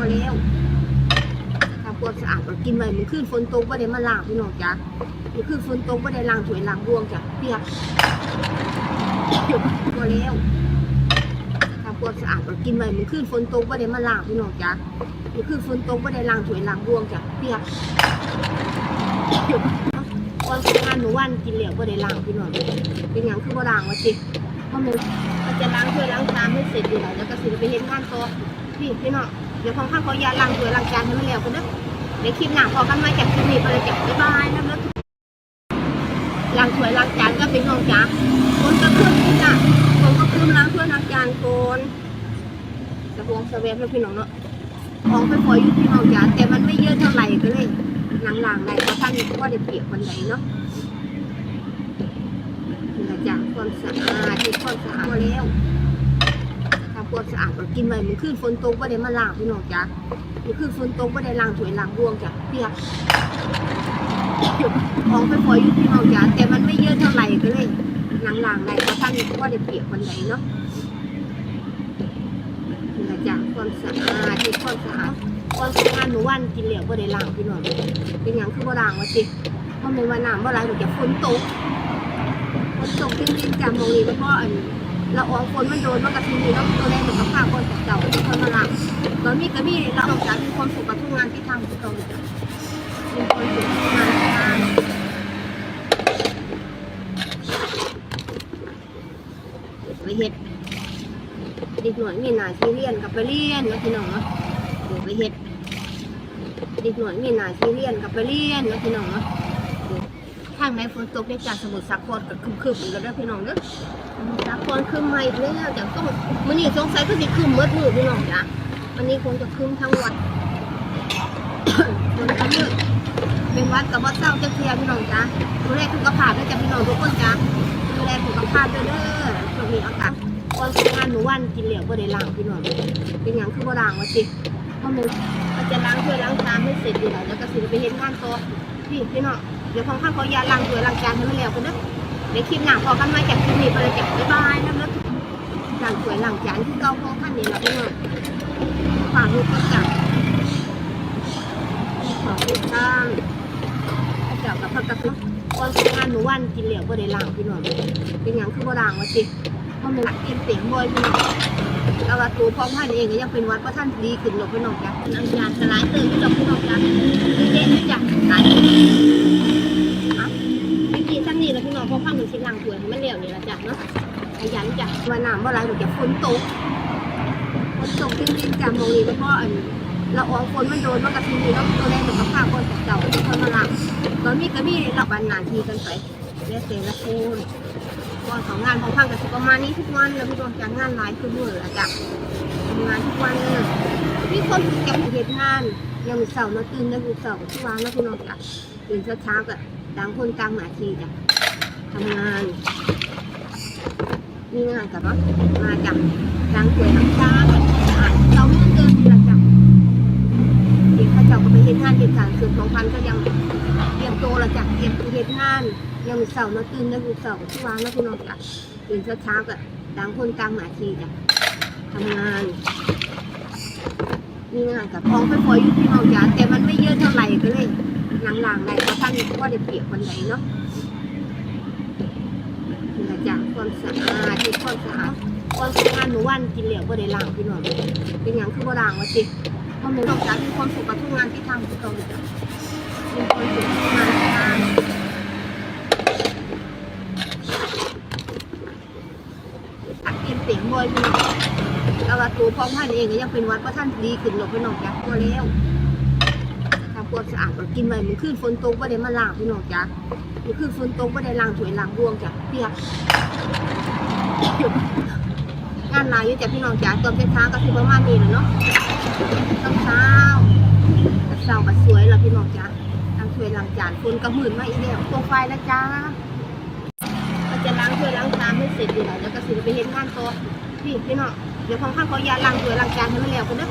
พอแล้วทำความสะอาดก็กินไว้มันขึ้นฝนตกบ่ได้มาล้างพี่น้องจ้ะมันขึ้นฝนตกบ่ได้ล้างถ้วยล้างรวงจ้ะเปียกพอแล้วทำความสะอาดก็กินไว้มันขึ้นฝนตกบ่ได้มาล้างพี่น้องจ้ะมันขึ้นฝนตกบ่ได้ล้างถ้วยล้างรวงจ้ะเปียกก่อนสงกรานหนูวันกินเหลวบ่ได้ล้างพี่น้องเป็นหยังคือบ่ล้างวะจิเพราะมันมันจะล้างถ้วยล้างชามให้เสร็จอยู่แล้วแล้วก็สิไปเฮ็ดงานต่อพี่พี่น้อง เดี๋ยวของข้างเขายาล้างถ้วล้างจานให้มันแล้วกันเด้อเดี๋ยวคลิปหน้าพอกันมาจากคลิปนี้ไปเลยจ้ะบ๊ายบายนะเด้อล้างถ้วยล้างจานก็เป็นน้องจ้าคนก็คืมจ้ะคนก็คืมล้างถ้วยล้างจานโกนสะพวงสะเวฟแล้วพี่น้องเนาะของไปปล่อยอยู่พี่น้องจ้าแต่มันไม่เยอะเท่าไหร่ก็เลยล้างๆได้เพราะท่านก็ได้เปียบคนไหนเนาะนี่แหละจ้ะความสะอาดที่ความสะอาดพอแล้ว วามสะอาดก็กินไว้มันขึ้นฝนตกบ่ได้มาล้างพี่น้องจ้ะมันขึ้นฝนตกบ่ได้ล้างถ้วยล้างรวงจ้ะเปียกของไปปล่อยอยู่พี่น้องจ้ะแต่มันไม่เยอะเท่าไหร่ก็เลยล้างๆได้เพราะท่านก็ได้เปียบคนไหนเนาะนี่แหละจ้ะความสะอาดที่ความสะอาดความสะอาดหนูวันกินเหลวบ่ได้ล้างพี่น้องเป็นหยังคือบ่ล้างวะจิเพราะมันว่าน้ำบ่ไหลมันจะฝนตกฝนตกจริงๆจ้ะมองนี่เพราะอัน เราออกฝนมันโดนมันกระทิงนี่เนาะตัวแรกมันก็ฆ่าคนเก่าที่คนมาลังตอนนี้ก็มีเราออกากมีความสุขกับทุกงานที่ทำที่ตรงนี้มีความสุขทุกงานที่ทำไปเฮ็ดเด็กหน่อยมีหน้าที่เรียนกับไปเรียนนะพี่น้องเนาะเดี๋ยวไปเฮ็ดเด็กหน่อยมีหน้าที่เรียนกับไปเรียนนะพี่น้องเนาะทางไหนฝนตกได้จากสมุทรสาครก็คึมๆอีกแล้วพี่น้องเด้อ สาครคืมมาอีกแล้วจะต้องมันนี่สงสัยก็จะคืมมืดมืดพี่น้องจ้ะวันนี้คงจะคืมทั้งวันคนทั้งมืดเป็นวัดกับวัดเจ้าจะเคลียพี่น้องจ้ะดูแลสุขภาพด้วยจ้ะพี่น้องทุกคนจ้ะดูแลสุขภาพด้วยเด้อช่วงนี้อากาศก่อนสงกรานต์หนูวันกินเหลวบ่ได้ล้างพี่น้องเป็นหยังคือบ่ล้างวะจิเพราะมันมันจะล้างถ้วยล้างชามให้เสร็จอยู่แล้วแล้วก็สิไปเฮ็ดงานต่อพี่พี่น้องเดี๋ยวของข้างเขายาล้างถ้วยล้างจานให้มันแล้วกันเด้อ เดี๋ยวคลิปหน้าพอกันมาจากคลิปนี้ไปเลยจ้ะบ๊ายบายนะแล้วหลังสวยหลังจานที่เก้าพ่อขั้นนี้เราพี่น้องฝากลูกก็จับขอติดตามเจ้ากับพักกระตุ้นก่อนสงกานหนูวันกินเหลวบ่ได้ล้างพี่น้องเป็นหยังคือบ่ล้างวะจิเพราะมันหลักกินเสียงบ่อยพี่น้องแล้วว่าตัวพ่อพันเองก็ยังเป็นวัดพระท่านดีขึ้นหรอกพี่น้องจ้ะน้ำยานสลายเติมพี่น้องพี่น้องจ้ะดีเด่นจ้ะหลายพี่พี่ทั้ง นี้แล้วพี่น้องพอข้างหนึ่งชิ้นล่างถวยมันเร็วนี่ละจ้ะเนาะขยันจ้ะว่าน้ำว่าไรมันจะฝนตกฝนตกจริงๆจ้ะมองนี่เพราะอันเราออกฝนมันโดนมันกระทิงนี่เนาะตัวแรกมันก็ฆ่าคนเก่าที่คนมาลังตอนนี้ก็มีเราบันหนาทีกันไปแล้วแต่ละคนก่อนของงานของข้างกับประมาณนี้ทุกวันแล้วพี่น้องจ้ะงานหลายคือมือละจ้ะทำงานทุกวันเลยมีคนเก็บเหตุงานยังมีเสาร์นะตื่นนะมีเสาร์ทุกวันนะพี่น้องจ้ะตื่นเช้าๆก็ต่างคนต่างหนาทีจ้ะำงาน มีงานกับว่ามาจากล้างถ้วยล้างจานสะอาเราเมื่อเกินละจ้ะเด็กเขาเจ้าก็ไปเห็นงานเด็กการส่วนของพันก็ยังเตรียมตัวละจ้ะเตรียมเห็นงานยังมีเสาร์นะตื่นนะมีเสาร์ที่วางนะพี่นองจ้ะตื่นเช้าๆก็ต่างคนต่างหน้าทีจ้ะทำงานมีงานกับของไปปล่อยอยู่พี่น้องจ้ะแต่มันไม่เยอะเท่าไหร่ก็เลยหล้างๆได้เพราะท่านก็ได้เปรียบคนไหนเนาะ นี่แหละจ้ะความสะอาดที่ความสะอาดความสะอาดหนูวันกินเหลวบ่ได้ล้างพี่น้องเป็นหยังคือบ่ล้างวะจิเพราะมันต้องการมีความสุขกับทุกงานที่ทำที่ตรงนี้จ้ะมีความสุขกับทุกงานที่ทำตักกินเสียงบ่อยพี่น้องแล้วว่าตัวพ่อพันธุ์เองก็ยังเป็นวัดพระท่านดีขึ้นหรอกพี่น้องจ้ะตัวแล้วทำความสะอาดก็กินไว้มันขึ้นฝนตกบ่ได้มาล้างพี่น้องจ้ะ มันขึ้นฝนตกบ่ได้ล้างถ้วยล้างรวงจ้ะเปียกงานหลายอยู่จ้ะพี่น้องจ้ะตอนเช้าก็คือประมาณนี้แหละเนาะตอนเช้าตอนเช้าก็สวยแล้วพี่น้องจ้ะล้างถ้วยล้างจานฝนก็หมื่นมาอีกแล้วตัวไฟแล้วจ้าก็จะล้างถ้วยล้างจานให้เสร็จอยู่แล้วแล้วก็สิไปเฮ็ดงานต่อพี่พี่น้องเดี๋ยวขอข้างเขายาล้างถ้วยล้างจานให้มันแล้วกันเด้อ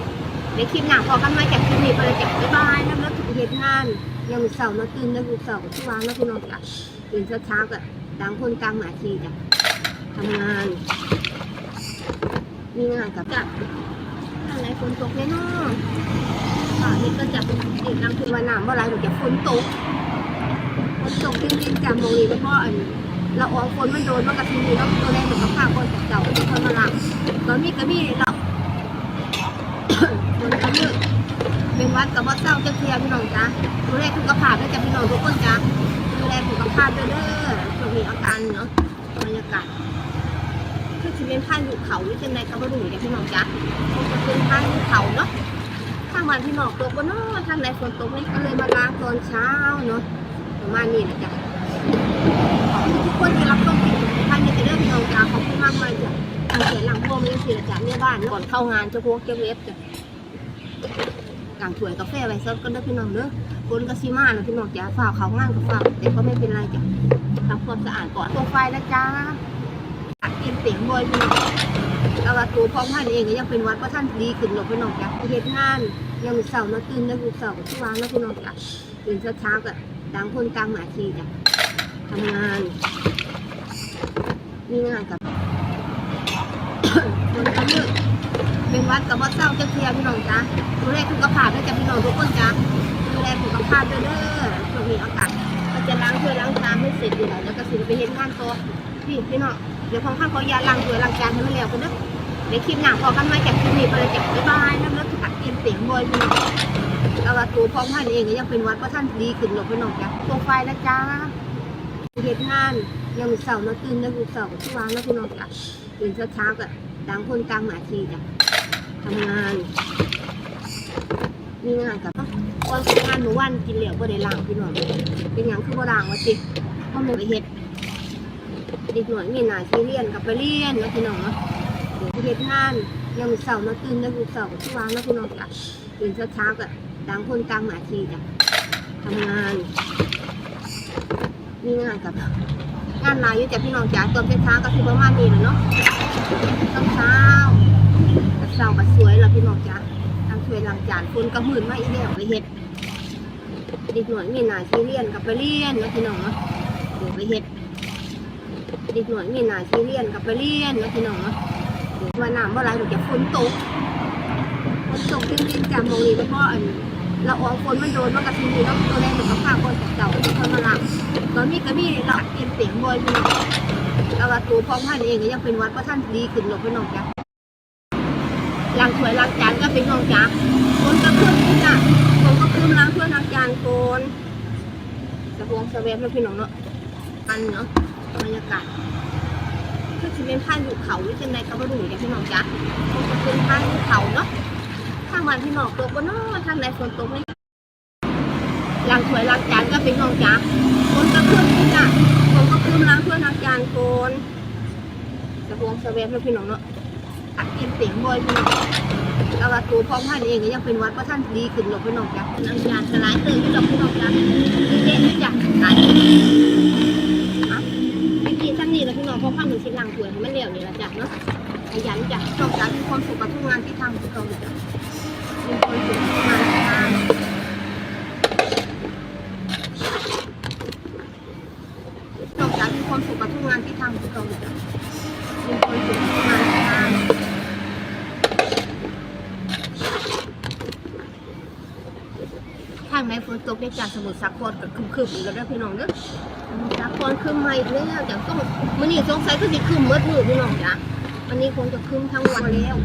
ในคลิปหนังพอกันมาจากคลิปนี้ไปเลยจ้ะบ๊ายบายนะแล้วถึงเหตุงาน ยังเสาร์นะตื่นนะมีเสาที่วางนะพี่น้องจ้ะตื่นเช้าๆก็ต่างคนต่างหน้าทีจ้ะทำงาน มีงานกับจ้ะอะไรฝนตกแน่นอนค่ะนี่ก็จะอีกลังคือว่าน้ำว่าไรหรือจะฝนตกฝนตกจริงๆจากมองนี้เพราะอันเราออกฝนมันโดนมันกระทิงแล้วตัวแรกมันก็พาคนเก่าๆคนมาลังตอนนี้ก็มีเราฝนก็มืด เป็นวัดกับวัดเจ้าเจะเคลียพี่น้องจ้าดูแลสุขภาพด้วยจ้ะพี่น้องทุกคนจ้าดูแลสุขภาพด้วยเด้อช่วงนี้อาการเนาะบรรยากาศคือสิเป็นผ้าอยู่เขาหรือจังใดก็บ่รู้จ้ะพี่น้องจ้ะคงจะเป็นผ้าอยู่เขาเนาะทางวันพี่น้องตกบ่เนาะทางใดฝนตกนี่ก็เลยมาล้างตอนเช้าเนาะประมาณนี้นะจ๊ะขอบคุณทุกคนที่รับชมคลิปท่านจะเริ่มพี่น้องจ้ะขอบคุณมากมากจ้ะทางเสียหลังพ่อมีเสียจ้ะเนี่ยบ้านก่อนเข้างานเจ้าพวกเจ้าเวฟจ้ะ กางถ้วยกาแฟไว้ซดก็ได้พี่น้องเด้อคนก็ซิมานะพี่น้องจ้ะฝ่าเขางานก็ฝ่าแต่ก็ไม่เป็นไรจ้ะทำความสะอาดก่อนตัวไฟนะจ้าอัดกินเสียงบ่อยพี่น้องแต่ว่าตัวพ่อท่านเองก็ยังเป็นวัดพระท่านดีขึ้นหรอกพี่น้องจ้ะเฮ็ดงานยังมีเสาร์นะตื่นได้บุกเสาร์ที่วางนะพี่น้องจ้ะตื่นเช้าๆก็ต่างคนต่างหน้าทีจ้ะทำงานมีงานกับคนก็มืด เป็นวัดกับวัดเจ้าเจ้าเทียพี่น้องจ้ะดูแลสุขภาพด้วยจ้ะพี่น้องทุกคนจ้ะดูแลสุขภาพด้วยเด้อช่วงนี้อากาศก็จะล้างถ้วยล้างชามให้เสร็จอยู่แล้วแล้วก็สิไปเฮ็ดงานต่อพี่พี่น้องเดี๋ยวของข้างขอยาล้างถ้วยล้างจานให้มันแล้วกันเด้อเดี๋ยวคลิปหน้าพอกันมาจากคลิปนี้ไปเลยจ้ะบ๊ายบายนะแล้วตัดเตียนเสียงบอยพี่น้องแต่ว่าตัวพ่อท่านเองก็ยังเป็นวัดพระท่านดีขึ้นหรอกพี่น้องจ้ะตัวไฟนะจ้าเฮ็ดงานยังเสาร์นะตื่นได้บุกเสาร์ที่วางนะพี่น้องจ้ะตื่นเช้าๆก็ต่างคนต่างหน้าทีจ้ะ ทำงาน มีงานกับก่อนทำงานหมู่วันกินเหลวบ่ได้ล้างพี่น้องเป็นยังคือบ่ล้างวะติเพราะมันไปเฮ็ดเด็กหน่อยมีหน้าที่เรียนกับไปเรียนนะพี่น้องเนาะเดี๋ยวเฮ็ดงานยังมีเสาร์นะตื่นได้บุกเสาร์ที่วางนะพี่น้องจ้ะตื่นเช้าๆก็ต่างคนต่างหน้าที่จ้ะทำงานมีงานกับงานลายอยู่จ้ะพี่น้องจ๋าตอนเช้าก็คือประมาณนี้แหละเนาะเช้า กับเช้าก็สวยแล้วพี่น้องจ๋าทำช่วยหล้างจานคนก็มื่นมาอีกแล้วไปเฮ็ดเด็กหน่อยมีหนาที่เรียนกับไปเรียนนะพี่น้องเนาะเดี๋ยวไปเฮ็ดเด็กหน่อยมีหนาที่เรียนกับไปเรียนนะพี่น้องเนาะว่าน้ำว่าไรหนูจะฝนตกฝนตกจริงๆจากมองนี้เพราะอันเราออกฝนมันโดนมันกระทิงแล้วตัวแรกมันก็พาคนเก่าที่คนมาหลังตอนนี้ก็มีเราเปลี่ยนเสียงบ่อยพี่น้องแต่ว่าตัวพ่อท่านเองก็ยังเป็นวัดพระท่านดีขึ้นหรอกพี่น้องจ้ะ ล้างถ้วยล้างจานก็เป็นน้องจ้ะคนก็ขึ้นจ้ะคนก็ขึ้นล้างถ้วยล้างจานโกนสะพวงสะเวฟแล้วพี่น้องเนาะอันเนาะบรรยากาศคือสิเป็นผ้าอยู่เขาหรือจังใดก็บ่รู้จ้ะพี่น้องจ๊ะคงจะเป็นผ้าอยู่เขาเนาะทางวันพี่น้องตกบ่เนาะทางใดฝนตกไม่ล้างถ้วยล้างจานก็เป็นน้องจ๊ะคนก็ขึ้นจ้ะคนก็ขึ้นล้างถ้วยล้างจานโกนสะพวงสะเวฟแล้วพี่น้องเนาะ กินเสียงบ่อยพี่น้องแต่ว่าตัวพ่อท่านเองก็ยังเป็นวัดเพราะท่านดีขึ้นหรอกพี่น้องจ๊ะล้างจานก็หลายเติมอยู่ดอกพี่น้องจ๊ะเด็กๆจ้ะหลายวิธีสั้นนี้แล้วพี่น้องพอความหนึ่งชิ้นลังถวยให้มันเร็วนี่ละจ้ะเนาะขยันจ้ะต้องการมีความสุขกับทุกงานที่ทำของเราเลยจ้ะมีความสุขกับทุกงานที่ทำต้องการมีความสุขกับทุกงานที่ทำของเราเลยจ้ะมีความสุขกับทุกงานที่ทำทางในฝนตกในจากสมุทรสาครกับคึมๆอีกแล้วพี่น้องเด้อจาคนคืมมาอีกแล้วจากต้องมันนี่สงสัยก็สิคืมเมื่อมือพี่น้องจ้ะวันนี้คงจะคืมทั้งวันแล้ว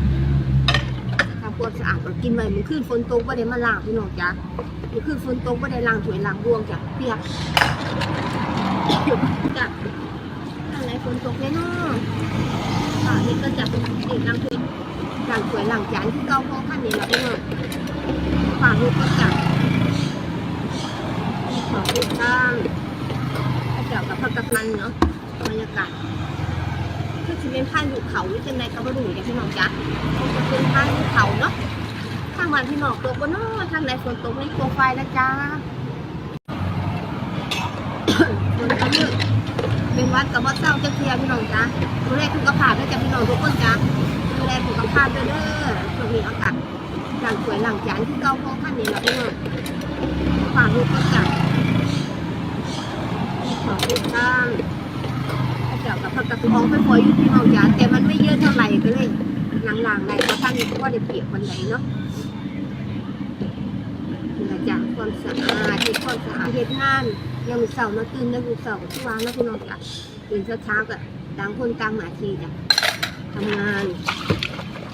ทำความสะอาดก็กินไว้มันขึ้นฝนตกก็ได้มาล้างพี่น้องจ้ะมันขึ้นฝนตกก็ได้ล้างถวยล้างรวงจ้ะเปียกจ้ะทางไหนฝนตกแน่นอนค่ะนี่ก็จะเป็นอีกล้างถวยล้างถวยล้างจานที่เก่าพ่อขั้นนี้แล้วพี่น้องฝากลูกก็จ้ะขอบคุณค่ะ เกี่ยวกับพันเนาะบรรยากาศคือสิเป็นผ้าอยู่เขาหรือจังใดก็บ่รู้จ้ะพี่น้องจ๊ะคงจะเป็นผ้าอยู่เขาเนาะทางวันพี่น้องตกบ่เนาะทางใดฝนตกไม่โปรไฟล์นะจ๊ะฝนก็มืดเป็นวัดกับวัดเจ้าเจ้าเทียพี่น้องจ๊ะดูแลสุขภาพด้วยจ้ะพี่น้องทุกคนจ๊ะดูแลสุขภาพด้วยเด้อช่วงนี้อากาศหลังสวยหลังจานที่เก่าพอขั้นนี้แล้วพี่น้องฝากลูกก็จ้ะ ขอบคุณค่ะเกี่ยวกับผักกาดทองไปปล่อยอยู่ที่น้องจ๋าแต่มันไม่เยอะเท่าไหร่ก็เลยหล่างๆได้เพราะท่านก็ได้เปรียบคนใดเนาะนี่ละจ้ะความสะอาดเฮ็ดความสะอาดเฮ็ดงานยังมีเสาร์มาตื่นแล้วมีเสาร์ที่วางนะพี่น้องจ้ะตื่นเช้าๆก็ต่างคนต่างหน้าทีจ้ะทำงาน